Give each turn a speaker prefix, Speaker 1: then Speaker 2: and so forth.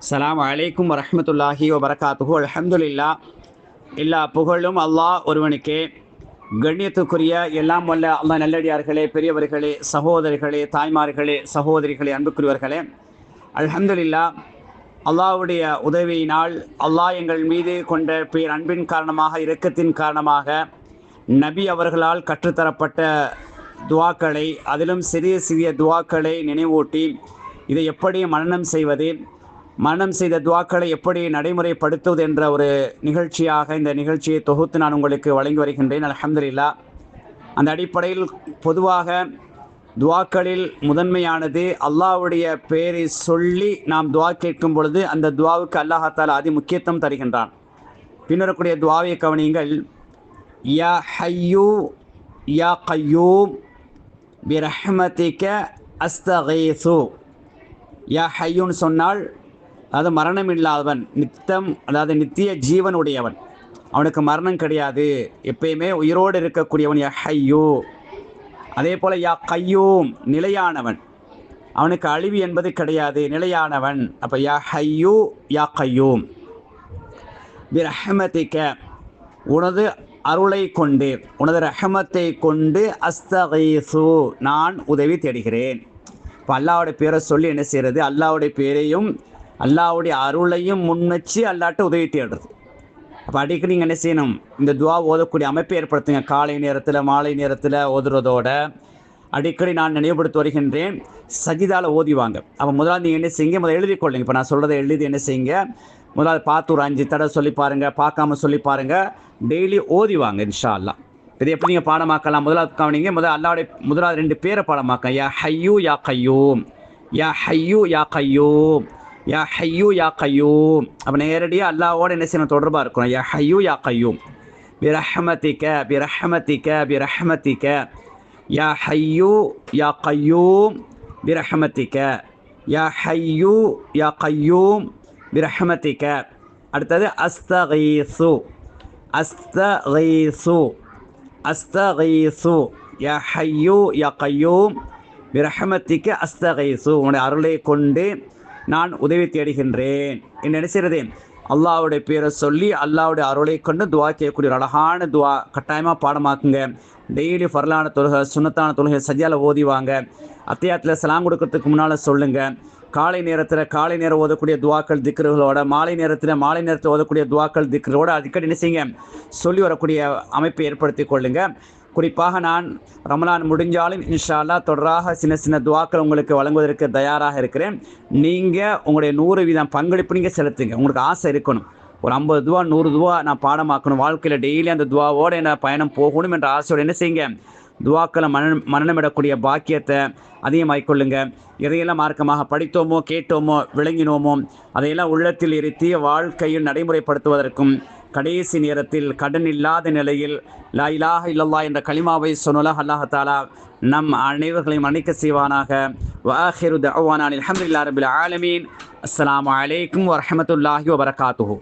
Speaker 1: சலாம் அலைக்கும் வரமத்துல்லாஹி வபரகாத்துஹு அலமதுல்லா எல்லா புகழும் அல்லாஹ் ஒருவனுக்கே கண்ணியத்துக்குரிய எல்லாம் வல்ல அல்லாஹ் நல்லடியார்களே பெரியவர்களே சகோதரிகளே தாய்மார்களே சகோதரிகளே அன்புக்குரியவர்களே அலமதுல்லா அல்லாவுடைய உதவியினால் அல்லாஹ் எங்கள் மீது கொண்ட பேர் அன்பின் காரணமாக இரக்கத்தின் காரணமாக நபி அவர்களால் கற்றுத்தரப்பட்ட துவாக்களை அதிலும் சிறிய சிறிய துவாக்களை நினைவூட்டி இதை எப்படி மனனம் செய்வது மனம் செய்த துவாக்களை எப்படி நடைமுறைப்படுத்துவது என்ற ஒரு நிகழ்ச்சியாக இந்த நிகழ்ச்சியை தொகுத்து நான் உங்களுக்கு வழங்கி வருகின்றேன். அலமதுல்லா அந்த அடிப்படையில் பொதுவாக துவாக்களில் முதன்மையானது அல்லாவுடைய பெயரை சொல்லி நாம் துவா கேட்கும் பொழுது அந்த துவாவுக்கு அல்லாஹால அதி முக்கியத்துவம் தருகின்றான். பின்னரக்கூடிய துவாவை கவனியுங்கள். யா ஹையூ யா கையூம் பிரஹ்மதிக்க அஸ்தகேசு. யா ஹையூன்னு சொன்னால் அதாவது மரணம் இல்லாதவன் நித்தம் அதாவது நித்திய ஜீவன் உடையவன் அவனுக்கு மரணம் கிடையாது. எப்பயுமே உயிரோடு இருக்கக்கூடியவன் யா ஹையூ. அதே போல் யா கையூம் நிலையானவன். அவனுக்கு அழிவு என்பது கிடையாது நிலையானவன். அப்போ யா ஹையூ யா கையூம். பிரஹமதிக்க உனது அருளை கொண்டு உனது ரஹமத்தை கொண்டு அஸ்தகைசு நான் உதவி தேடுகிறேன். இப்போ அல்லாவுடைய பேரை சொல்லி என்ன செய்கிறது அல்லாவுடைய பேரையும் அல்லாவுடைய அருளையும் முன்வச்சு அல்லாட்ட உதவி தேடுறது. அப்போ அடிக்கடி நீங்கள் என்ன செய்யணும்? இந்த துவா ஓதக்கூடிய அமைப்பை ஏற்படுத்துங்க. காலை நேரத்தில் மாலை நேரத்தில் ஓதுறதோட. அடிக்கடி நான் நினைவுபடுத்தி வருகின்றேன் சஜிதாவில் ஓதிவாங்க அப்போ முதலாவது நீங்கள் என்ன செய்யுங்க? முதல்ல எழுதி கொள்ளுங்க. இப்போ நான் சொல்கிறத எழுதி என்ன செய்யுங்க? முதலாவது பார்த்து ஒரு அஞ்சு தடவை சொல்லி பாருங்கள் பார்க்காம சொல்லி பாருங்கள் டெய்லி ஓதிவாங்க இன்ஷா அல்லா இது எப்படி நீங்கள் பாடமாக்கலாம்? முதலாவது கவனிங்க முதல் அல்லாவுடைய முதலாவது ரெண்டு பேரை பாடமாக்க யா ஹையூ யா கையூம். யா ஹையூ யா கையூம். யா ஹையூ யா கையூம். அப்போ நேரடியாக அல்லாவோட என்ன செய்யணும்? தொடர்பாக இருக்கணும். யா ஹையூ யா கையூம். பிரஹமதிக்க பிரஹமதிக்க பிரஹமதிக்க யா ஹையூ யா கையூம் பிரஹமதிக்க யா ஹையூ யா கையூம் பிரஹமதிக்க அடுத்தது அஸ்தகீசு. அஸ்தகீசு. அஸ்தகீசு. யா ஹையூ யா கையூம் பிரஹமத்திக்கு அஸ்தகீசு. உன்னுடைய அருளை கொண்டு நான் உதவி தேடுகின்றேன். என்ன செய்கிறது அல்லாவுடைய பேரை சொல்லி அல்லாவுடைய அருளை கொண்டு துவா செய்யக்கூடிய ஒரு அழகான துவா கட்டாயமாக பாடமாக்குங்க. டெய்லி ஃபர்லான தொழுகை சுண்ணத்தான தொழுகை சஜியால் ஓதிவாங்க அத்தியாத்தில் சலாம் கொடுக்கறதுக்கு முன்னால் சொல்லுங்கள் காலை நேரத்தில் காலை நேரம் ஓதக்கூடிய துவாக்கள் திக்ருகளோட மாலை நேரத்தில் மாலை நேரத்தில் ஓதக்கூடிய துவாக்கள் திக்ரோட அடிக்கடி என்ன செய்யுங்க? சொல்லி வரக்கூடிய அமைப்பை ஏற்படுத்தி கொள்ளுங்க. குறிப்பாக நான் ரமலான் முடிஞ்சாலும் இன்ஷா அல்லா தொடராக சின்ன சின்ன துவாக்கள் உங்களுக்கு வழங்குவதற்கு தயாராக இருக்கிறேன். நீங்கள் உங்களுடைய நூறு வீதம் பங்களிப்பு நீங்கள் செலுத்துங்க. உங்களுக்கு ஆசை இருக்கணும். ஒரு ஐம்பது துவா நூறு துவா நான் பாடமாக்கணும். வாழ்க்கையில் டெய்லி அந்த துவாவோடு என்ன பயணம் போகணும் என்ற ஆசையோடு என்ன செய்யுங்க? துவாக்களை மன மனநமிடக்கூடிய பாக்கியத்தை அதிகமாக கொள்ளுங்க எதையெல்லாம் மார்க்கமாக படித்தோமோ கேட்டோமோ விளங்கினோமோ அதையெல்லாம் உள்ளத்தில் இருத்தி வாழ்க்கையில் நடைமுறைப்படுத்துவதற்கும் கடைசி நேரத்தில் கடன் இல்லாத நிலையில் லா இலாக இல்லல்லா என்ற களிமாவை சொன்னலாக அல்லாஹாலா நம் அனைவர்களையும் மன்னிக்க செய்வானாக. வாஹிரு தவானான் அஹமதுல்லா ரபில் ஆலமீன். அஸ்லாம் வலைக்கம் வரமத்துல்லாஹி வபரகாத்துஹூ